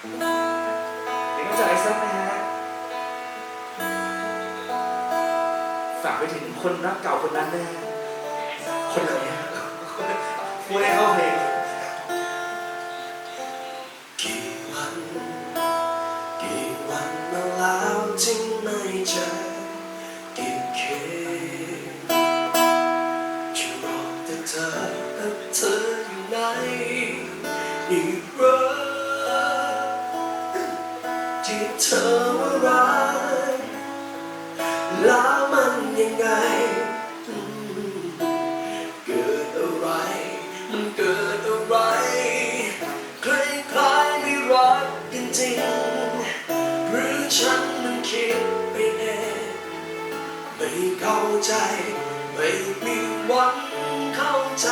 เป็นกำลังใจให้ซักนะฮะฝากไปถึงคนรักเก่าคนนั้นนะฮะคนไหนฮะพูดให้เข้าเพลงกี่วันกี่วันมาแล้วที่ไม่เจอกี่คืนฉันรอแต่เธอและเธออยู่ไหน ที่เธอว่ารักแล้วมันยังไง เกิดอะไร มันเกิดอะไรคล้ายๆไม่รักกันจริง หรือฉันมันคิดไปเองไม่เข้าใจ ไม่มีวันเข้าใจ